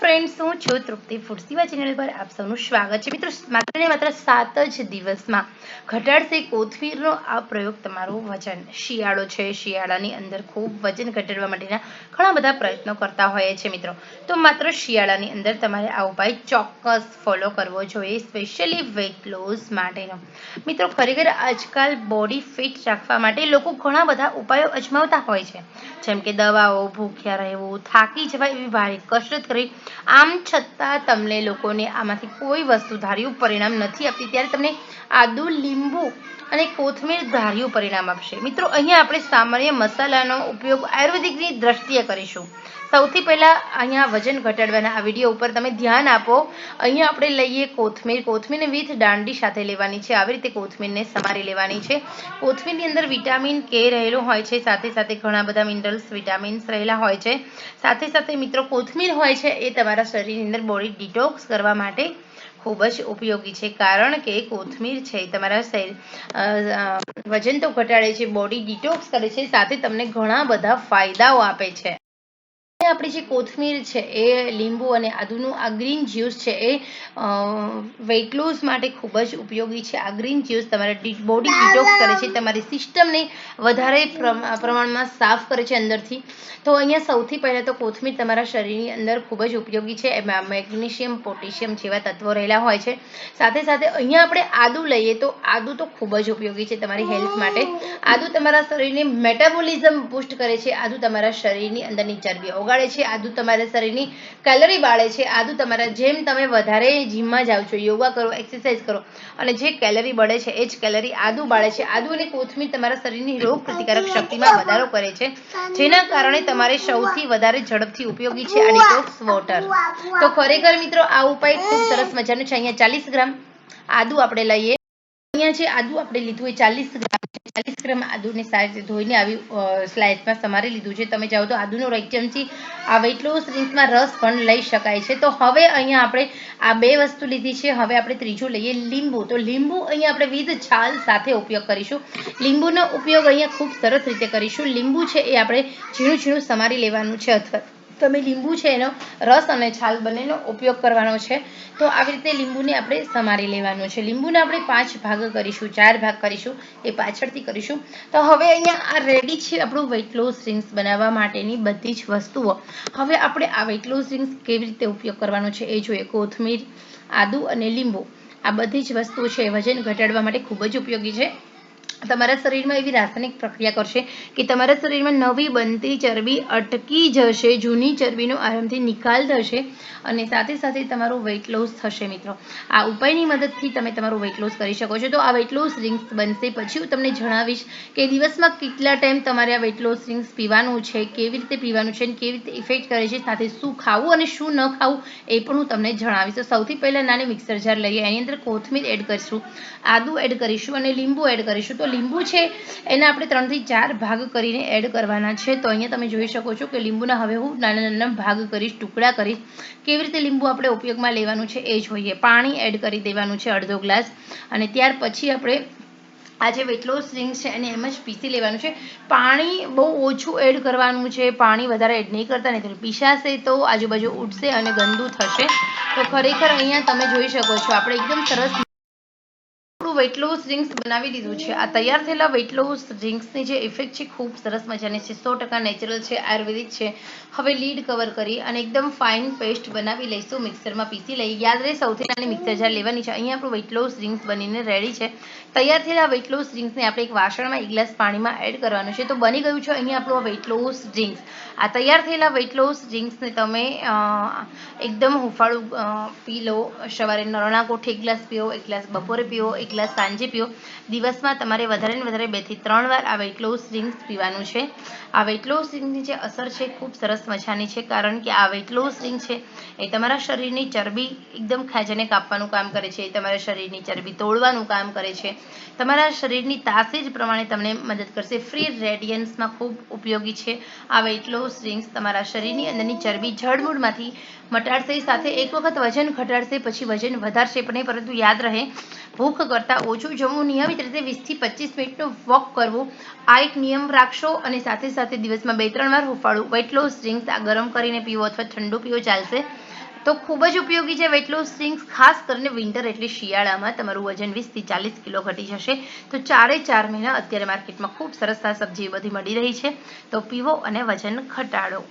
Friends હું છું તૃપ્તિ ફૂડસીવા channel પર આપ સૌનું સ્વાગત છે. મિત્રો, માત્ર ને માત્ર સાત જ દિવસમાં ઘટાડશે કોથમીરનો આ પ્રયોગ તમારું વજન. શિયાળો છે, શિયાળાની અંદર ખૂબ વજન ઘટાડવા માટેના ઘણા બધા પ્રયત્નો કરતા હોઈએ છે મિત્રો. તો માત્ર શિયાળાની અંદર તમારે આ ઉપાય ચોક્કસ ફોલો કરવો જોઈએ સ્પેશિયલી વેટ લોસ માટેનો. મિત્રો, ખરેખર આજકાલ બોડી ફિટ રાખવા માટે લોકો ઘણા બધા ઉપાયો અજમાવતા હોય છે. જેમ કે દવાઓ, ભૂખ્યા રહેવું, થાકી જવાય એવી ભારે કસરત કરવી આમ છતાં તમને લોકોને આમાંથી કોઈ વસ્તુ ધાર્યું પરિણામ નથી આપતી, ત્યારે તમને આદુ, લીંબુ અને કોથમીર ધાર્યું પરિણામ આપશે. મિત્રો, અહીંયા આપણે સામાન્ય મસાલાનો ઉપયોગ આયુર્વેદિકની દ્રષ્ટિએ કરીશું. સૌથી પહેલાં અહીંયા વજન ઘટાડવાના આ વીડિયો ઉપર તમે ધ્યાન આપો. અહીંયા આપણે લઈએ કોથમીર. કોથમીરને વિથ દાંડી સાથે લેવાની છે. આવી રીતે કોથમીરને સમારી લેવાની છે. કોથમીરની અંદર વિટામિન કે રહેલું હોય છે. સાથે સાથે ઘણા બધા મિનરલ્સ, વિટામિન્સ રહેલા હોય છે. સાથે સાથે મિત્રો, કોથમીર હોય છે એ તમારા શરીરની અંદર બોડી ડિટોક્સ કરવા માટે ખૂબ જ ઉપયોગી છે. કારણ કે કોથમીર છે તમારા શરીર વજન તો ઘટાડે છે, બોડી ડિટોક્સ કરે છે. સાથે તમને ઘણા બધા ફાયદાઓ આપે છે. આપણી જે કોથમીર છે એ લીંબુ અને આદુનું, આ ગ્રીન જ્યુસ છે એ વેઇટ લોસ માટે ખૂબ જ ઉપયોગી છે. આ ગ્રીન જ્યુસ તમારા બોડી ડિટોક્સ કરે છે, તમારી સિસ્ટમને વધારે પ્રમ- પ્રમાણમાં સાફ કરે છે અંદરથી. તો અહીંયા સૌથી પહેલાં તો કોથમીર તમારા શરીરની અંદર ખૂબ જ ઉપયોગી છે. એમાં મેગ્નેશિયમ, પોટેશિયમ જેવા તત્વો રહેલા હોય છે. સાથે સાથે અહીંયા આપણે આદુ લઈએ તો આદુ તો ખૂબ જ ઉપયોગી છે તમારી હેલ્થ માટે. આદુ તમારા શરીરને મેટાબોલિઝમ બુસ્ટ કરે છે. આદુ તમારા શરીરની અંદરની ચરબી ઓગાળે છે, આદુ તમારા શરીરની કેલરી બાળે છે, આદુ તમારા જેમ તમે વધારે જીમમાં જાઓ છો, યોગા કરો એક્સરસાઇઝ કરો, અને જે કેલરી બળે છે, એ જ કેલરી આદુ બાળે છે. આદુ અને કોથમીર તમારા શરીરની રોગ પ્રતિકારક શક્તિમાં વધારો કરે છે, જેના કારણે તમારે સૌથી વધારે ઝડપથી ઉપયોગી છે આ ડિટોક્સ વોટર તો ખરેખર મિત્રો, આ ઉપાય ખૂબ સરસ મજાનો છે. અહીંયા ચાલીસ ગ્રામ આદુ આપણે લઈએ. અહીંયા છે આદુ આપણે લીધું હોય ચાલીસ ગ્રામ ચાલીસ ગ્રામ આદુને સારી રીતે ધોઈને આવી સ્લાઇસમાં સમારી લીધું છે. તમે ચાહો તો આદુનો એક ચમચી આ વેટ લોસ ડ્રિંક્સમાં રસ પણ લઈ શકાય છે. તો હવે અહીંયા આપણે આ બે વસ્તુ લીધી છે. હવે આપણે ત્રીજું લઈએ લીંબુ. તો લીંબુ અહીંયા આપણે વિધ છાલ સાથે ઉપયોગ કરીશું. લીંબુનો ઉપયોગ અહીંયા ખૂબ સરસ રીતે કરીશું. લીંબુ છે એ આપણે ઝીણું ઝીણું સમારી લેવાનું છે અથવા તમે લીંબુ છે એનો રસ અને છાલ બંનેનો ઉપયોગ કરવાનો છે. તો આવી રીતે લીંબુને આપણે સમારી લેવાનું છે. લીંબુને આપણે પાંચ ભાગ કરીશું, ચાર ભાગ કરીશું, એ પાછળથી કરીશું. તો હવે અહીંયા આ રેડી છે આપણું વેઇટ લોસ ડ્રિંક્સ બનાવવા માટેની બધી જ વસ્તુઓ. હવે આપણે આ વેઇટ લોસ ડ્રિંક્સ કેવી રીતે ઉપયોગ કરવાનો છે એ જોઈએ. કોથમીર, આદુ અને લીંબુ આ બધી જ વસ્તુઓ છે વજન ઘટાડવા માટે ખૂબ જ ઉપયોગી છે. તમારા શરીરમાં એવી રાસાયણિક પ્રક્રિયા કરશે કે તમારા શરીરમાં નવી બનતી ચરબી અટકી જશે, જૂની ચરબીનો આરામથી નિકાલ થશે અને સાથે સાથે તમારું વેઇટ લોસ થશે મિત્રો. આ ઉપાયની મદદથી તમે તમારું વેઇટ લોસ કરી શકો છો. તો આ વેઇટ લોસ ડ્રિંક્સ બનશે. પછી હું તમને જણાવીશ કે દિવસમાં કેટલા ટાઈમ તમારે આ વેઇટ લોસ ડ્રિંક્સ પીવાનું છે, કેવી રીતે પીવાનું છે અને કેવી રીતે ઇફેક્ટ કરે છે, સાથે શું ખાવું અને શું ન ખાવું એ પણ હું તમને જણાવીશ. તો સૌથી પહેલાં નાની મિક્સર જાર લઈએ. એની અંદર કોથમીર એડ કરીશું, આદુ એડ કરીશું અને લીંબુ એડ કરીશું. તો લીંબુ છે, એને આપણે ત્રણથી ચાર ભાગ કરીને એડ કરવાના છે. તો અહીંયા તમે જોઈ શકો છો કે લીંબુના હવે હું નાના નાના ભાગ કરીશ, ટુકડા કરીશ. કેવી રીતે લીંબુ આપણે ઉપયોગમાં લેવાનું છે એ જોઈએ. પાણી એડ કરી દેવાનું છે અડધો ગ્લાસ. અને ત્યાર પછી આપણે આ જે વેટલો છે એને એમ જ પીસી લેવાનું છે. પાણી બહુ ઓછું એડ કરવાનું છે. પાણી વધારે એડ નહીં કરતા, નહીં તો પીસાશે તો આજુબાજુ ઉડશે અને ગંદુ થશે. તો ખરેખર અહીંયા તમે જોઈ શકો છો, આપણે એકદમ સરસ વેટ લોસ ડ્રિંક્સ બનાવી દીધું છે. આ તૈયાર થયેલા વેટ લોસ ડ્રિંક્સની જે ઇફેક્ટ છે, ખૂબ સરસ મજાની છે. સો ટકા નેચરલ છે, આયુર્વેદિક છે. હવે લીડ કવર કરી અને એકદમ ફાઇન પેસ્ટ બનાવી લઈશું. મિક્સરમાં પીસી લઈ. યાદ રહે, સૌથી નાની મિક્સર જાર લેવાની છે, અહીંયા આપણું વેટ લોસ ડ્રિંક્સ બનીને રેડી છે. તૈયાર થયેલા વેટ લોસ ડ્રિંક્સને આપણે એક વાસણમાં, એક ગ્લાસ પાણીમાં એડ કરવાનું છે. તો બની ગયું છે અહીંયા આપણું વેટ લોસ ડ્રિંક્સ આ તૈયાર થયેલા વેટ લોસ ડ્રિંક્સને તમે એકદમ હુંફાળું પી લો. સવારે નરણા કોઠે એક ગ્લાસ પીઓ, એક ગ્લાસ બપોરે પીઓ, એક ગ્લાસ સાંજે પીઓ. દિવસમાં તમારે વધારે ને વધારે બેથી ત્રણ વાર આ વેટ લોસ ડ્રિંક્સ પીવાનું છે. આ વેટ લોસ ડ્રિંકની જે અસર છે, ખૂબ સરસ મજાની છે, કારણ કે આ વેટ લોસ ડ્રિંક છે, એ તમારા શરીરની ચરબી એકદમ ખેંચીને કાપવાનું કામ કરે છે તમારા શરીરની ચરબી તોડવાનું કામ કરે છે. તમારા શરીરની તાસીર પ્રમાણે તમને મદદ કરશે. ફ્રી રેડિયન્સમાં ખૂબ ઉપયોગી છે. આ વેટ લોસ ડ્રિંક્સ તમારા શરીરની અંદરની ચરબી જળમૂળમાંથી મટાડશે, સાથે એક વખત વજન ઘટાડશે, પછી વજન વધારશે પણ પરંતુ યાદ રહે. ભૂખ કરતાં ઓછું જમવું નિયમિત રીતે વીસથી પચીસ મિનિટનો વોક કરવો. આ એક નિયમ રાખશો અને સાથે સાથે દિવસમાં બે ત્રણ વાર હુંફાળું વેટ લોસ ડ્રિંક્સ આ ગરમ કરીને પીવો અથવા ઠંડુ પીવો ચાલશે. તો ખૂબ જ ઉપયોગી છે વેટ લોસ ડ્રિંક્સ ખાસ કરીને વિન્ટર એટલે શિયાળામાં તમારું વજન વીસથી ચાલીસ કિલો ઘટી જશે. તો ચારે ચાર મહિના અત્યારે માર્કેટમાં ખૂબ સરસ આ સબ્જી બધી મળી રહી છે. તો પીવો અને વજન ઘટાડો.